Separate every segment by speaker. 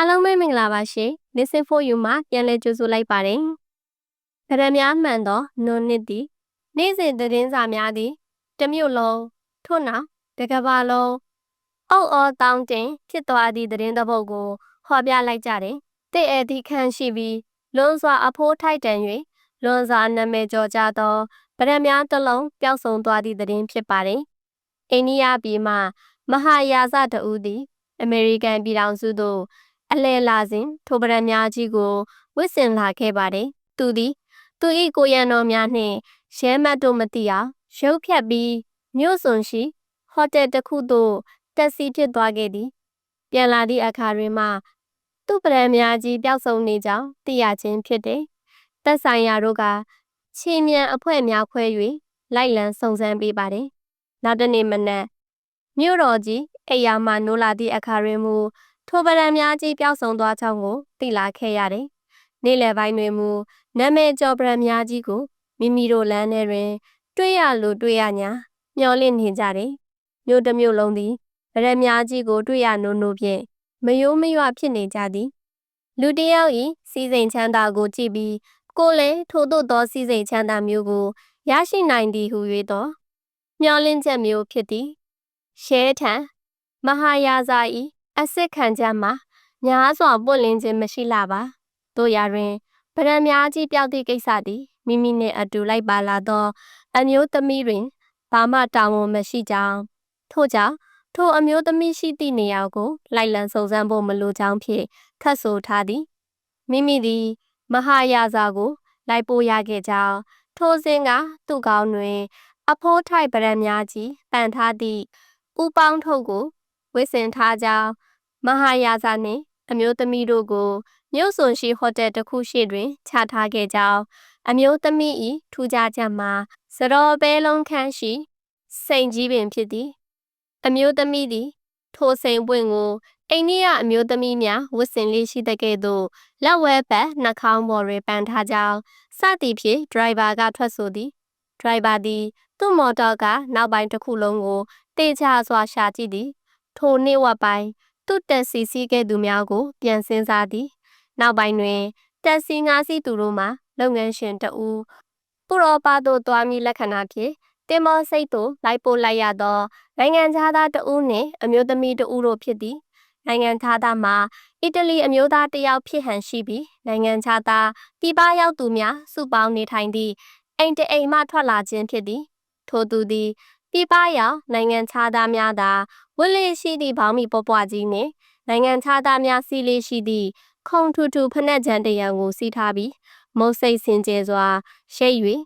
Speaker 1: အားလုံးပဲမင်္ဂလာပါရှင် Listen for you မှာပြန်လည်ကြိုဆိုလိုက်ပါတယ်။ဗရမများမှန်သောနွန်နှစ်သည်နေ့စဉ်သတင်းစာများသည်တစ်မြို့လုံးထို့နောက်တစ်ကမ္ဘာလုံးအုပ်အောတောင်းတင်ဖြစ်သွားသည့်သတင်းတစ်ပုဒ်ကိုဟောပြလိုက်ကြတယ်။တဲ့အသည့်ခန့်ရှိပြီးလွန်စွာအဖိုးထိုက်တန်၍လွန်စွာနာမည်ကျော်ကြသောဗရမများတစ်လုံးပျောက်ဆုံးသွားသည့်သတင်းဖြစ်ပါတယ်။အိန္ဒိယပြည်မှမဟာယာဇတဦးသည်အမေရိကန်ပြည်ထောင်စုသို့ အလဲလာစဉ်ထိုပရံများကြီးကိုဝစ်စင်လာခဲ့ပါတယ်။သူသည်သူ၏ကိုရံတော်များနှင့်ရဲမတ်တို့မသိအောင်ရုပ်ဖြတ်ပြီးမြို့စွန်ရှိဟိုတယ်တစ်ခုသို့တက်စီဖြစ်သွားခဲ့သည်။ပြန်လာသည့်အခါတွင်မှသူ့ပရံများကြီးပျောက်ဆုံးနေကြောင်းသိရခြင်းဖြစ်တယ်။သက်ဆိုင်ရာတို့ကခြေမြန်အဖွဲ့များခွဲ၍လိုက်လံစုံစမ်းပေးပါတယ်။နောက်တနေ့မနက်မြို့တော်ကြီးအိယာမှနိုးလာသည့်အခါတွင်မူ ထိုပရံများကြီးပျောက်ဆုံးသွားကြောင်းကိုသိလာခဲ့ရတယ်။နေ့လယ်ပိုင်းတွင်မူနာမည်ကျော်ပရံများကြီးကိုမိမိတို့လမ်းထဲတွင် တွေ့ရလို့တွေ့ရညာမျောလင့်နေကြတယ်။မြို့တစ်မြို့လုံးသည်ပရံများကြီးကိုတွေ့ရနိုးနိုးဖြင့်မယိုးမရွဖြစ်နေကြသည်။လူတယောက်၏စီစိန်ချမ်းသာကိုကြည့်ပြီးကိုလည်းထို့သို့သောစီစိန်ချမ်းသာမျိုးကိုရရှိနိုင်သည်ဟု၍သောမျောလင့်ချက်မျိုးဖြစ်သည်။ရှဲထံမဟာယာဇာ၏ အစစ်ခံချက်မှာများစွာပွင့်လင်းခြင်းမရှိလာပါတို့ရာတွင်ဗရံများကြီးပြောက်သည့်ကိစ္စသည်မိမိနှင့်အတူလိုက်ပါလာသော အမျိုးသမီးတွင်ဘာမှတာဝန်မရှိကြောင်းထို့ကြောင့်ထိုအမျိုးသမီးရှိသည့်နေရာကိုလိုက်လံစုံစမ်းဖို့မလိုကြောင်းဖြင့်ခတ်ဆိုထားသည်မိမိသည် မဟာယာဇာကို လိုက်ပို့ရခဲ့ကြောင်းထိုစဉ်ကသူ့ကောင်းတွင် အဖိုးထိုက်ဗရံများကြီးပန်ထားသည့်ဥပေါင်းထုတ်ကိုဝစ်စင်ထားကြောင်း မဟာယာဇာနှင့်အမျိုးသမီးတို့ကိုမြို့စွန်ရှိဟိုတယ်တစ်ခုရှိတွင်ချထားခဲ့ကြောင်းအမျိုးသမီး၏ထူးခြားချက်မှာစရောပဲလုံးခန်းရှိစိန်ကြီးပင်ဖြစ်သည် အမျိုးသမီးသည် ထိုစိန်ပွင့်ကိုအိန္ဒိယအမျိုးသမီးများဝတ်ဆင်လေးရှိတဲ့ကဲ့သို့လက်ဝဲပတ်နှာခေါင်းပေါ်တွင်ပန်ထားကြောင်းစသည်ဖြင့်ဒရိုင်ဘာကထွက်ဆိုသည်ဒရိုင်ဘာသည် သူ့မော်တော်ကနောက်ပိုင်းတစ်ခုလုံးကိုတေချာစွာရှာကြည့်သည် ထိုနေ့ဝက်ပိုင်း သူ့တက်စီစီးခဲ့သူများကို ပြန်စင်းစားသည် နောက်ပိုင်းတွင်တက်စီငါးစီးသူတို့မှလုပ်ငန်းရှင်တဦးပုရောပါသို့သွားမည်လက္ခဏာဖြင့်တင်မောစိတ်သို့လိုက်ပို့လိုက်ရသောနိုင်ငံသားတဦးနှင့်အမျိုးသမီးတဦးတို့ဖြစ်သည်နိုင်ငံသားမှာအီတလီအမျိုးသားတယောက်ဖြစ်ဟန်ရှိပြီးနိုင်ငံခြားသားပြည်ပရောက်သူများစုပေါင်းနေထိုင်သည့်အိမ်တအိမ်မှထွက်လာခြင်းဖြစ်သည် ထို့သူသည် ပြည်ပရောက်နိုင်ငံခြားသားများသာဝတ်လေးရှိသည့်ဘောင်းမီပွပွကြီးနှင့်နိုင်ငံခြားသားများစီးလေးရှိသည့်ခုံထူထူဖနက်ကြံတရံကိုစီးထားပြီးမုတ်စိတ်စင်ကြယ်စွာရှိတ်၍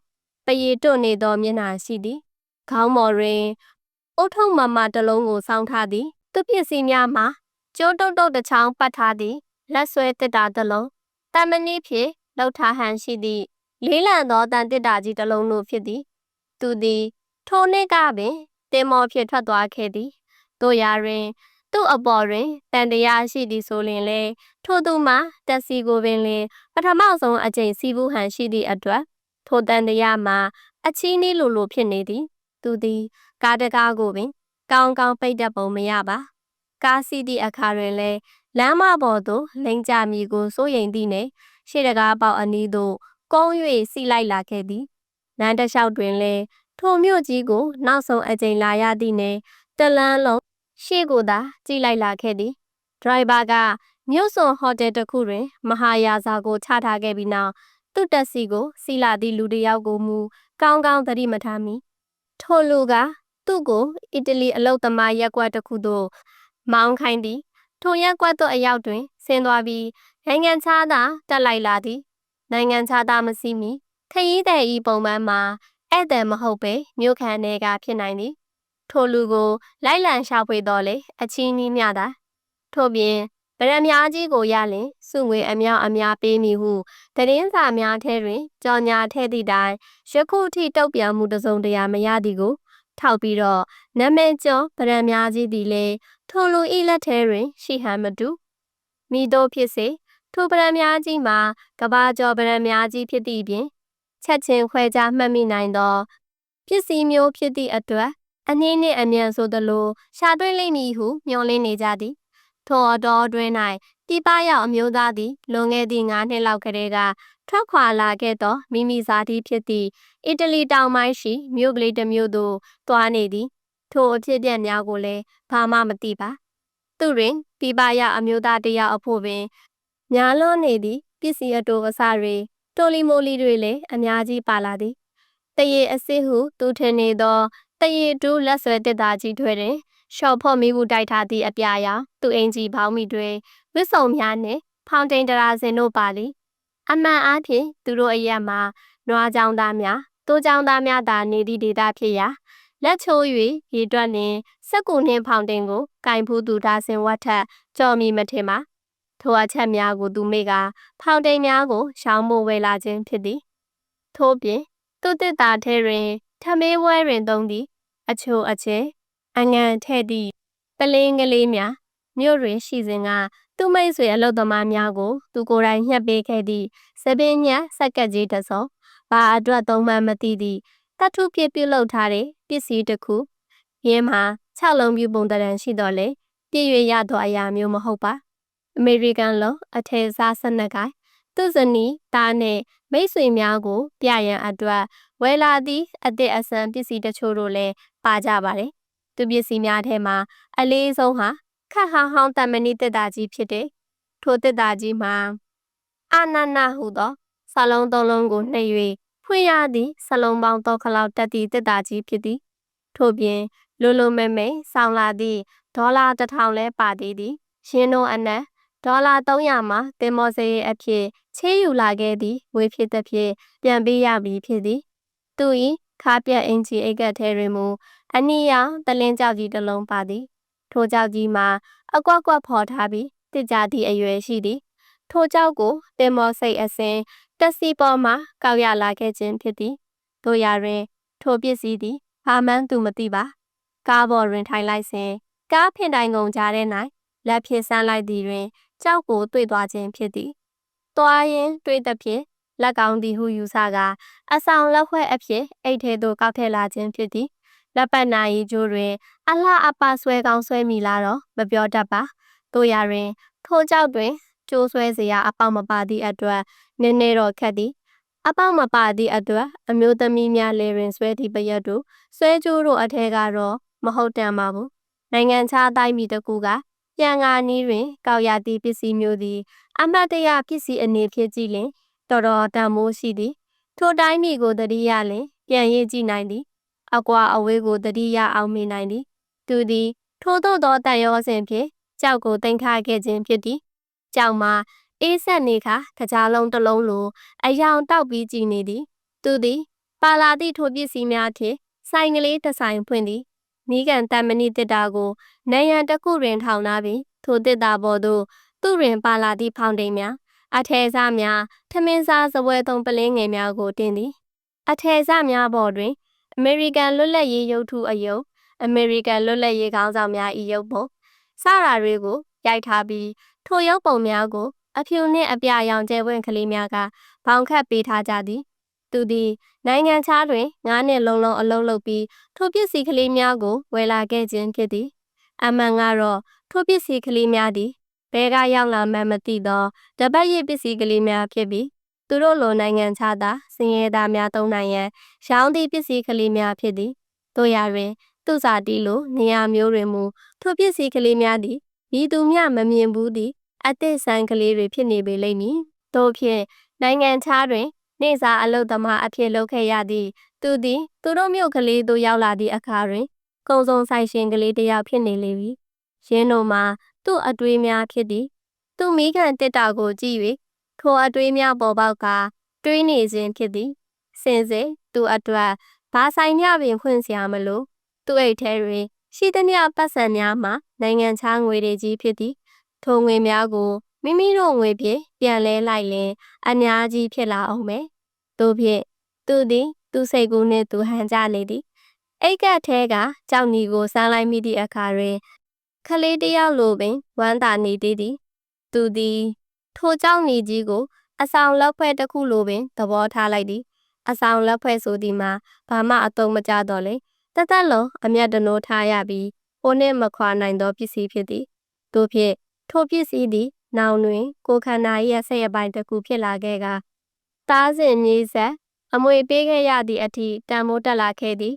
Speaker 1: ပရီတွနေသောမျက်နှာရှိသည်ခေါင်းပေါ်တွင်အုတ်ထုံမမတလုံးကိုစောင်းထားသည် သူပစ္စည်းများမှာကျိုးတုတ်တုတ်တစ်ချောင်းပတ်ထားသည်လက်ဆွဲတစ်တာတစ်လုံးတမဏိဖြင့်လှုပ်ထားဟန်ရှိသည့်လေးလံသောတန်တစ်တာကြီးတစ်လုံးတို့ဖြစ်သည် သူသည် ထိုနှစ်ကပင်တင်မော်ဖြင့်ထွက်သွားခဲ့သည်တို့ရာတွင်သူ့အပေါ်တွင်တန်တရားရှိသည်ဆိုလျင်လေထို့သူမှတက်စီကိုပင်လင်ပထမဆုံးအကြိမ်စီးပူးဟန်ရှိသည့်အတွက်ထိုတန်တရားမှာအချီးနှီးလိုလိုဖြစ်နေသည် သူသည်ကားတကားကိုပင် ကောင်းကောင်းပိတ်တတ်ပုံမရပါကားစီးသည့်အခါတွင်လည်းလမ်းမပေါ်သို့လိမ့်ကြမည်ကိုစိုးရိမ်သည့်နှင့်ရှေ့တကားပေါက်အနီးသို့ကုန်း၍စီလိုက်လာခဲ့သည်လမ်းတစ်လျှောက်တွင်လည်း ထိုမြို့ကြီးကိုနောက်ဆုံးအကြိမ်လာရသည့်နှင့်တလန်းလုံးရှေ့ကိုသာကြည့်လိုက်လာခဲ့သည်ဒရိုင်ဘာကမြို့စွန်ဟိုတယ်တစ်ခုတွင် မဟာယာဇာကိုချထားခဲ့ပြီးနောက်သူ့တက်စီကို စီလာသည့်လူတစ်ယောက်ကိုမူကောင်းကောင်းသတိမထားမိထိုလူကသူ့ကိုအီတလီအလုတ်သမားရက်ကွက်တစ်ခုသို့မောင်းခိုင်းသည်ထိုရက်ကွက်သို့အရောက်တွင်ဆင်းသွားပြီးနိုင်ငံခြားသားတက်လိုက်လာသည် နိုင်ငံခြားသားမစီမီခရီးသည်ဤပုံမှန်မှာ ဧည့်သည်မဟုတ်ပဲမြို့ခံတွေကဖြစ်နိုင်သည် ထိုလူကို လိုက်လံရှာဖွေတော်လေအချင်းကြီးမြတာထို့ပြင်ဗရမများကြီးကိုရလင်စုငွေအများအများပေးမည်ဟုသတင်းစာများထဲတွင်ကြော်ညာထဲသည့်တိုင်ယခုထိတုတ်ပြန်မှုတစုံတရာမရသည်ကို ထောက်ပြီးတော့နာမည်ကျော်ဗရံများကြီးသည်လေထိုလူဤလက်ထဲတွင် ရှိဟန်မတူမိတို့ဖြစ်စေထိုဗရံများကြီးမှာကဘာကျော်ဗရံများကြီးဖြစ်သည့်ပြင် ချက်ချင်းခွဲခြားမှတ်မိနိုင်သောပစ္စည်းမျိုးဖြစ်သည့်အတွက်အနည်းနှင့်အမြန်ဆိုသလိုရှာတွေ့လိမ့်မည်ဟုမျှော်လင့်နေကြသည်ထိုအတော်အတွင်း၌ပြပရောက်အမျိုးသားသည်လွန်ခဲ့သည့်9နှစ်လောက်ကတည်းကထွက်ခွာလာခဲ့သောမိမိဇာတိဖြစ်သည့်အီတလီတောင်ပိုင်းရှိမြို့ကလေးတစ်မြို့သို့တွားနေသည်ထိုအဖြစ်အပျက်များကိုလည်းဘာမှမသိပါ သူတွင်ပြပရောက်အမျိုးသားတစ်ယောက်အဖို့ပင်ညာလွန်နေသည့်ပစ္စည်းအတိုအစတွေ တိုလီမိုလီတွေလည်းအများကြီးပါလာသည်တရေအစစ်ဟုသူထင်နေသောတရေတူးလက်ဆွဲတစ်သားကြီးထွဲတွင်ရှော့ဖော့မိဘူးတိုက်ထားသည့်အပြာရောင်သူအင်ကြီးပေါင်းမိတွင်ဝစ်စုံများနှင့်ဖောင်တိန်တရာစင်တို့ပါသည်အမှန်အားဖြင့်သူတို့အရက်မှာနွားကြောင်သားများတိုးကြောင်သားများသာနေသည့်ဒေသဖြစ်ရာလက်ချိုး၍ရေတွက်နှင့်စက်ကူနှင့်ဖောင်တိန်ကိုကင်ဖူးသူဒါစင်ဝတ်ထက်ကြော်မီမထင်ပါ ထိုအချက်များကိုသူမေကဖောင်တိန်များကိုရှောင်းမို့ဝဲလာခြင်းဖြစ်သည်ထို့ပြင်သူတစ်တာထဲတွင်ထမေးဝဲတွင်သုံးသည့်အချိုအချေအငံထဲ့သည့်ပလင်းကလေးများမြို့တွင်ရှိစဉ်ကသူမိတ်ဆွေအလုသမားများကို သူကိုယ်တိုင်ညှက်ပေးခဲ့သည့်စပင်းညက်စက်ကက်ကြီးတစ်စုံဘာအတွက်သုံးမှမသိသည့်တထုပြပြုလုပ်ထားတဲ့ပစ္စည်းတစ်ခုရင်းမှာ6လုံးပြပုံတရံရှိတော့လေပြည့်ရရသောအရာမျိုးမဟုတ်ပါ အမေရိကန်လုံးအထည်စားစနက်ကိုသူဇနီးသားနဲ့မိတ်ဆွေများကို ပြရန်အတွက်ဝယ်လာသည့်အသည့်အဆန်ပစ္စည်းတချို့တို့လည်းပါကြပါတယ်။သူပစ္စည်းများထဲမှာအလေးဆုံးဟာခတ်ဟောင်းဟောင်းတမဏိတက်တာကြီးဖြစ်တယ်။ထိုတက်တာကြီးမှာအာနနာဟုသောဆလုံးသုံးလုံးကိုနှိပ်၍ဖွင့်ရသည့်ဆလုံးပေါင်းသောခလောက်တက်သည့်တက်တာကြီးဖြစ်သည်။ထို့ပြင်လိုလိုမဲမဲဆောင်းလာသည့်ဒေါ်လာတစ်ထောင်လဲပါသေးသည်။ရှင်းတို့အနက် ဒေါ်လာ300မှာတင်မောစရိတ်အဖြစ်ချေးယူလာခဲ့သည့်ဝေဖြစ်သည်ဖြင့်ပြန်ပေးရမည်ဖြစ်သည်သူ၏ခါပြက်အင်ဂျီအိတ်ကတ်ထဲတွင်မူအနီရောင်တလင်းကြောက်ကြီးတစ်လုံးပါသည် ထိုကြောက်ကြီးမှာအကွက်ကွက်ဖော်ထားပြီးတစ်ကြသည့်အရွယ်ရှိသည် ထိုကြောက်ကိုတင်မောစိတ်အစင်တက်စီပေါ်မှကောက်ရလာခဲ့ခြင်းဖြစ်သည်တို့ရတွင် ထိုပစ္စည်းသည်ဘာမှန်းသူမသိပါကားပေါ်တွင်ထိုင်လိုက်စဉ်ကားဖင်တိုင်ကုန်ကြားထဲ၌လက်ဖြင့်ဆန်းလိုက်သည်တွင် ကြောက်ကိုတွေ့သွားခြင်းဖြစ်သည်။သွားရင်တွေ့သဖြင့်လက်ကောင်းသည်ဟုယူဆကအဆောင်လက်ခွဲအဖြစ်အိတ်ထဲသို့ကောက်ထည့်လာခြင်းဖြစ်သည်။လက်ပတ်နာရီကျိုးတွင် အလှအပဆွဲကောင်းဆွဲမိလာတော့မပြောတတ်ပါ။တို့ရတွင်ထိုကြောက်တွင်ကျိုးဆွဲစရာအပေါက်မပါသည့်အတွက်နည်းနည်းတော့ခက်သည်။အပေါက်မပါသည့်အတွက်အမျိုးသမီးများလေရင်ဆွဲသည့်ပရက်တို့ဆွဲကြိုးတို့အထက်ကတော့မဟုတ်တန်ပါဘူး။နိုင်ငံခြားတိုင်းပြည်တစ်ခုက ပြန်ငါနီးတွင် ကောက်ရသည့်ပစ္စည်းမျိုးသည် အမတ်တရပစ္စည်းအနေဖြင့်ကြည့်လင်တော်တော်တန်မိုးရှိသည်ထိုတိုင်းပြည်ကိုတတိယလင်ပြန်ရေးကြည့်နိုင်သည်အကွာအဝေးကိုတတိယအောင်မိနိုင်သည် သူသည် ထိုသို့သောတန်ရောစဉ်ဖြင့်ကြောက်ကိုတင်ခါခဲ့ခြင်းဖြစ်သည်ကြောက်မှာအေးဆက်နေခါတကြားလုံးတစ်လုံးလိုအယောင်တောက်ပြီးကြည်နေသည် သူသည် ပါလာသည့်ထိုပစ္စည်းများဖြင့်ဆိုင်ကလေးတစ်ဆိုင်ဖွင့်သည် နီးကန်တမဏိတစ်တာကိုနယံတစ်ခုတွင်ထောင်ထားပြီးထိုတစ်တာပေါ်သို့သူ့တွင်ပါလာသည့်ဖောင်တိန်များအထည်စားများထမင်းစားစပွဲသုံးပလင်းငယ်များကိုတင်သည်အထည်စားများပေါ်တွင် အမေရိကန်လွတ်လပ်ရေးရုပ်ထုအယုံအမေရိကန်လွတ်လပ်ရေးခေါင်းဆောင်များ၏ရုပ်ပုံစတာတွေကိုရိုက်ထားပြီးထိုရုပ်ပုံများကို အဖြူနှင့်အပြရောင်ကျဲပွင့်ကလေးများကဘောင်ခတ်ပေးထားကြသည် သူသည်နိုင်ငံခြားတွင်ငါးနှစ်လုံးလုံးအလုပ်လုပ်ပြီးထိုပစ္စည်းကလေးများကိုဝယ်လာခဲ့ခြင်းဖြစ်သည်အမှန်ကတော့ထိုပစ္စည်းကလေးများသည်ဘဲကရောက်လာမှမသိသောတပတ်ရစ်ပစ္စည်းကလေးများဖြစ်ပြီးသူတို့လိုနိုင်ငံခြားသားစင်ရဲသားများသုံးနိုင်ရန်ရောင်းသည့်ပစ္စည်းကလေးများဖြစ်သည်တို့ရတွင်သူစာတီလိုနေရာမျိုးတွင်မူထိုပစ္စည်းကလေးများသည်ဤသူမျှမမြင်ဘူးသည့်အသည့်ဆန်းကလေးတွေဖြစ်နေပေလိမ့်မည်တို့ဖြင့်နိုင်ငံခြားတွင် နေစာအလုသမားအဖြစ်လုပ်ခဲ့ရသည့်သူသည်သူတို့မြို့ကလေးသို့ရောက်လာသည့်အခါတွင်ကုံစုံဆိုင်ရှင်ကလေးတစ်ယောက်ဖြစ်နေလေပြီရင်းတို့မှာသူ့အတွေးများဖြစ်သည်သူမိခံတစ်တာကိုကြည့်၍ထိုအတွေးများပေါ်ပေါက်ကတွေးနေခြင်းဖြစ်သည်စင်စေသူအတွက်ဘာဆိုင်မျှပင်ဖွင့်စရာမလိုသူ့အိတ်ထဲတွင်ရှိသမျှပတ်စံများမှာနိုင်ငံခြားငွေတွေကြီးဖြစ်သည်ထိုငွေများကို မိမိတို့ငွေဖြင့်ပြန်လဲလိုက်ရင်အများကြီးဖြစ်လာအောင်မယ်တို့ဖြင့်သူသည်သူစိတ်ကူးနှင့်သူဟန်ကြလေသည်အိတ်ကတ်ထဲကကြောက်နီကိုစမ်းလိုက်မိသည့်အခါတွင်ခလေးတယောက်လိုပင်ဝမ်းသာနေသေးသည်သူသည်ထိုကြောင့်နေကြီးကို အဆောင်လက်ဖွဲ့တစ်ခုလိုပင်သဘောထားလိုက်သည်အဆောင်လက်ဖွဲ့ဆိုသည်မှာဘာမှအသုံးမကျတော့လေတသက်လုံးအမျက်တနိုးထားရပြီးဟိုနှင့်မခွာနိုင်သောပစ္စည်းဖြစ်သည်တို့ဖြင့်ထိုပစ္စည်းသည် နောင်တွင် ကိုခန္ဓာ၏အစိတ်အပိုင်းတစ်ခုဖြစ်လာခဲ့ကသားစဉ်မြေးဆက်အမွေပေးခဲ့ရသည့်အထိတန်မိုးတက်လာခဲ့သည်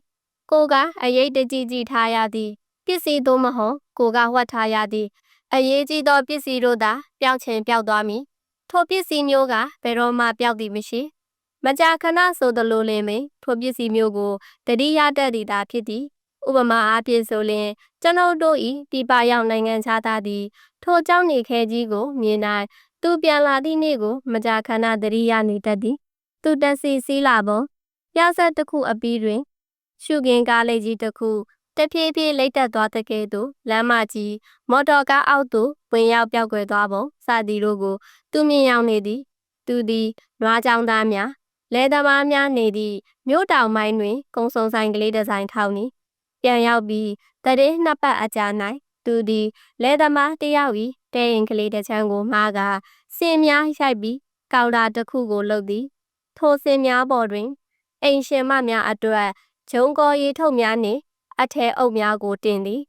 Speaker 1: ကိုကအရေးတကြီးကြီးထားရသည်ပစ္စည်းသို့မဟုတ်ကိုကဝတ်ထားရသည်အရေးကြီးသောပစ္စည်းတို့သာပျောက်ချင်ပျောက်သွားမည်ထိုပစ္စည်းမျိုးကဘယ်တော့မှပျောက်သည်မရှိမကြာခဏဆိုသလိုလင်ပင်ထိုပစ္စည်းမျိုးကိုတတိယတတ်သည်သာဖြစ်သည် ဥပမာအားဖြင့်ဆိုလျှင်ကျွန်ုပ်တို့၏ပြပရောက်နိုင်ငံခြားသားသည် ထိုเจ้าနေခဲကြီးကိုမြင်နိုင်သူပြန်လာသည့်နေ့ကို မကြာခဏတတိယနေတတ်သည် သူတက်စီစီးလာပုံပြဆက်တစ်ခုအပြီးတွင် ရှုခင်းကားလေးကြီးတစ်ခုတဖြည်းဖြည်းလိမ့်တက်သွားတဲ့ကဲ့သို့လမ်းမကြီးမော်တော်ကားအောက်သို့ဝင်ရောက်ပြောက်ကွယ်သွားပုံစသည်တို့ကို သူမြင်ရောက်နေသည် သူသည်နွားကြောင်သားများလဲသမားများနေသည့်မြို့တောင်ပိုင်းတွင်ကုံစုံဆိုင်ကလေးတစ်ဆိုင်ထောင်နီ ပြန်ရောက်ပြီးတရေနှစ်ပတ်အကြာ၌သူသည်လဲသမားတယောက်၏တဲရင်ကလေးတစ်ချမ်းကိုမှားကစင်များရိုက်ပြီးကောင်တာတစ်ခုကိုလှုပ်သည် ထိုစင်များပေါ်တွင်အိမ်ရှင်မများအတွက်ဂျုံကောရီထုတ်များနှင့်အထဲအုပ်များကိုတင်သည်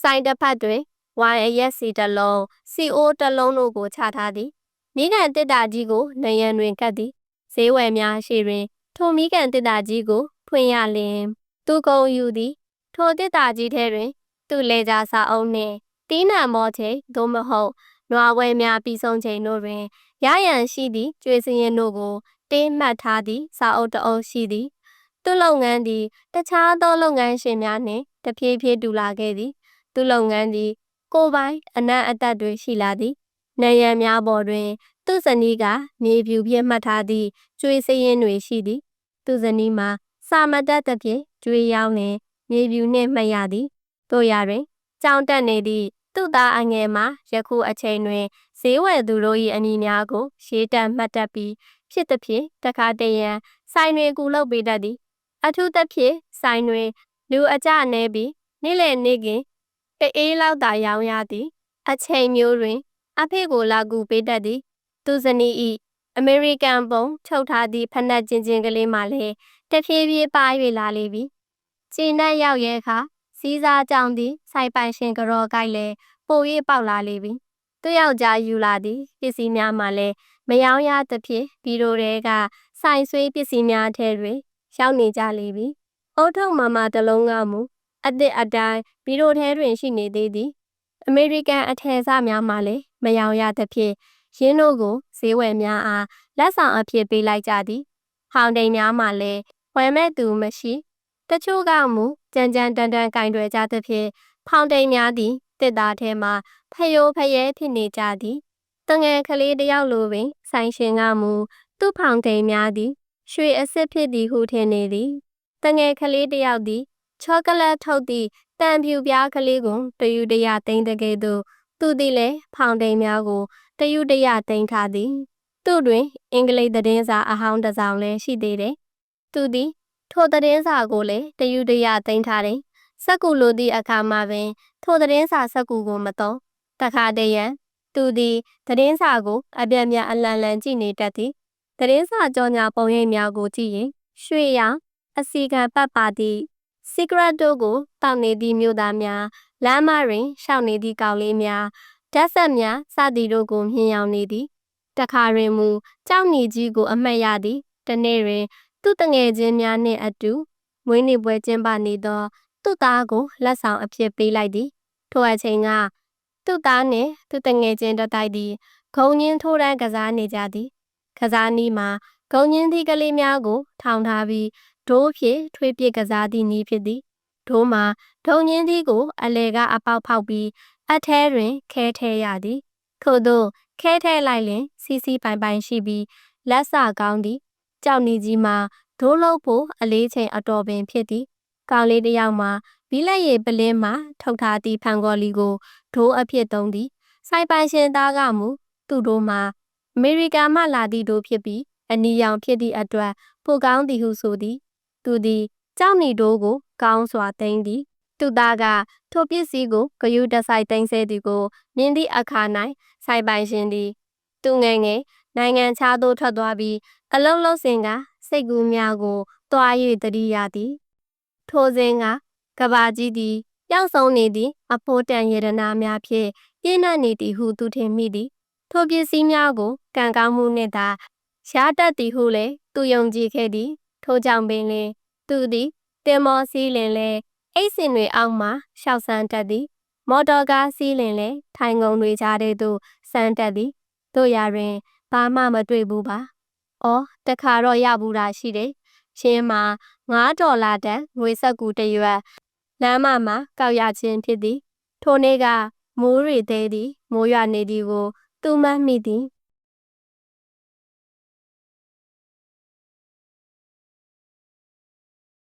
Speaker 1: ဆိုင်တစ်ဖက်တွင်ဝိုင်အရက်စီတစ်လုံးစီအိုးတစ်လုံးတို့ကိုချထားသည်မိကန်တစ်တာကြီးကိုနယံတွင်ကတ်သည်ဈေးဝယ်များရှိတွင် ထိုမိကန်တစ်တာကြီးကိုဖွင့်ရလျင် သူကုန်ယူသည် ထိုတစ်တာကြီးထဲတွင် သူ့လေကြာစာအုပ်နှင့်တီးနှံမောချိန်သို့မဟုတ်နွားဝဲများပြီးဆုံးချိန်တို့တွင်ရရန်ရှိသည့်ကျွေးစရင်တို့ကိုတင်းမှတ်ထားသည့်စာအုပ်တအုပ်ရှိသည်သူ့လုပ်ငန်းသည်တခြားသောလုပ်ငန်းရှင်များနှင့်တဖြည်းဖြည်းတူလာခဲ့သည်သူ့လုပ်ငန်းသည် ကိုယ်ပိုင်အနံ့အသက်တွေရှိလာသည်နေရန်များပေါ်တွင် သူ့ဇနီးကမြေပြူဖြင့်မှတ်ထားသည့်ကျွေးစရင်တွေရှိသည်သူ့ဇနီးမှာစာမတက်သဖြင့်ကျွေးရောင်းလင် မြေပြူနှင့်မှတ်ရသည်တို့ရတွင်ကြောင်းတက်နေသည့်သူ့သားအငယ်မှာယခုအချိန်တွင်ဈေးဝယ်သူတို့၏အမည်များကိုရှေးတက်မှတ်တတ်ပြီးဖြစ်သည်ဖြင့်တခါတရံဆိုင်တွင်ကူလုပ်ပေးတတ်သည်အထူးသဖြင့်ဆိုင်တွင် လူအကြနေပြီးနေ့လည်နေ့ကင်တအေးလောက်သာရောင်းရသည် အချိန်မျိုးတွင် အဖေကိုလာကူပေးတတ်သည် သူဇနီး၏အမေရိကန်ပုံထုတ်ထားသည့်ဖနက်ချင်းချင်းကလေးမှလည်းတဖြည်းဖြည်းပါ၍လာလေပြီ ကျင်းနဲ့ရောက်ရဲ့အခါစီးစားကြောင်သည်စိုက်ပိုင်ရှင်ကတော်ကိုက်လည်းပို၍ပေါက်လာလေပြီသူယောက်ျားယူလာသည်ပစ္စည်းများမှလည်းမယောင်းရသဖြင့်ဘီရိုတွေကဆိုင်ဆွေးပစ္စည်းများထဲတွင်ရောက်နေကြလေပြီအုတ်ထုံမမတလုံးကမူအသည့်အတိုင်းဘီရိုထဲတွင်ရှိနေသေးသည်အမေရိကန်အထည်စများမှလည်းမယောင်ရသဖြင့်ရင်းတို့ကိုဈေးဝယ်များအားလက်ဆောင်အဖြစ်ပေးလိုက်ကြသည်ဟောင်တိန်များမှလည်းဝယ်မဲ့သူမရှိ တချို့ကမူကြမ်းကြမ်းတန်တန်ကင်တွယ်ကြသဖြင့်ဖောင်တိန်များသည်တစ်သားထဲမှဖယိုးဖယဲဖြစ်နေကြသည်တငယ်ကလေးတယောက်လိုပင်ဆိုင်ရှင်ကမူသူ့ဖောင်တိန်များသည်ရွှေအစ်စ်ဖြစ်သည်ဟုထင်နေသည်တငယ်ကလေးတယောက်သည်ချောကလက်ထုတ်သည့်တံဖြူပြားကလေးကိုတယူတရသိမ်းတကယ်သို့သူသည်လည်းဖောင်တိန်များကိုတယူတရသိမ်းထားသည်သူ့တွင် အင်္ဂလိပ်သတင်းစာအဟောင်းတစ်စောင်လည်းရှိသေးတယ်သူသည် ထိုသတင်းစာကိုလည်းတယူတရသိမ်းထားတယ်စက်ကူလိုသည့်အခါမှာပင် ထိုသတင်းစာစက်ကူကိုမသုံးတခါတည်းရန်သူသည်သတင်းစာကို အပြတ်မြတ်အလန်လန်ကြည့်နေတတ်သည်သတင်းစာကြောညာပုံရိပ်များကိုကြည့်ရင်ရွှေရောင်အစီကံပတ်ပါသည့် secret တို့ကိုတောက်နေသည့်မြို့သားများလမ်းမတွင်ရှောက်နေသည့်ကောင်လေးများဓာတ်ဆက်များစသည်တို့ကိုမြင်ရောက်နေသည်တခါတွင်မူကြောက်နေကြီးကိုအမှတ်ရသည်တနေ့တွင် သူ့တငယ်ချင်းများနှင့်အတူမွေးနေ့ပွဲကျင်းပနေသော သူ့သားကိုလက်ဆောင်အဖြစ်ပေးလိုက်သည်ထိုအချိန်ကသူ့သားနှင့်သူ့တငယ်ချင်းတတိုက်သည်ဂုံညင်းထိုးတန်းကစားနေကြသည် ကစားနည်းမှာဂုံညင်းသည့်ကလေးများကို ထောင်ထားပြီးဒိုးဖြင့်ထွေးပစ်ကစားသည့်နည်းဖြစ်သည်ဒိုးမှာဒုံညင်းသည့်ကို အလဲကအပေါက်ဖောက်ပြီးအထဲတွင် ခဲထဲရသည် ထို့သောခဲထဲလိုက်လင် စီစီပိုင်ပိုင်ရှိပြီးလက်စကောင်းသည် ကြောက်နေကြီးမှာဒိုးလုံးဖို့အလေးချိန်အတော်ပင်ဖြစ်သည်ကောင်လေးတစ်ယောက်မှာဘီလက်ရည်ပလင်းမှာထုတ်ထားသည့်ဖန်ကော်လီကိုဒိုးအဖြစ်သုံးသည်စိုက်ပိုင်ရှင်သားကမူသူ့တို့မှာအမေရိကန်မှလာသည့်ဒိုးဖြစ်ပြီးအနီရောင်ဖြစ်သည့်အတွက်ပိုကောင်းသည်ဟုဆိုသည် သူသည်ကြောက်နေဒိုးကို ကောင်းစွာသိမ်းသည်သူသားကထိုပစ္စည်းကိုဂယုတဆိုင်သိမ်းဆဲသည်ကိုမြင်သည့်အခါ၌ဆိုင်ပိုင်ရှင်သည် သူငယ်ငယ်နိုင်ငံခြားသို့ထွက်သွားပြီး အလုံးလုံးစင်ကစိတ်ကူးများကိုတွား၍တတိရသည်ထိုစဉ်ကကဘာကြီးသည်ပပျောက်ဆုံးနေသည့်အဖို့တန်ရတနာများဖြင့်ပြည့်နှက်နေသည်ဟုသူထင်မိသည်ထိုပစ္စည်းများကိုကံကောင်းမှုနှင့်သာရှားတတ်သည်ဟုလည်းသူယုံကြည်ခဲ့သည်ထိုကြောင့်ပင်လင်သူသည်တင်မောစည်းလင်လဲအိတ်စင်တွေအောက်မှရှောက်ဆန်းတတ်သည် မော်တော်ကားစီးလင်လဲထိုင်ကုန်တွေကြားထဲသို့ဆန်းတက်သည်တို့ရတွင်ဘာမှမတွေ့ဘူးပါ။ အော်တခါတော့ရဘူးတာရှိတယ်။ရှင်းမှာ9ဒေါ်လာတန်ငွေဆက်ကူတစ်ရွက်လမ်းမမှာကောက်ရခြင်းဖြစ်သည်။ထိုနေ့ကမိုးရီသေးသည်မိုးရွာနေသည်ကိုသူမှတ်မိသည်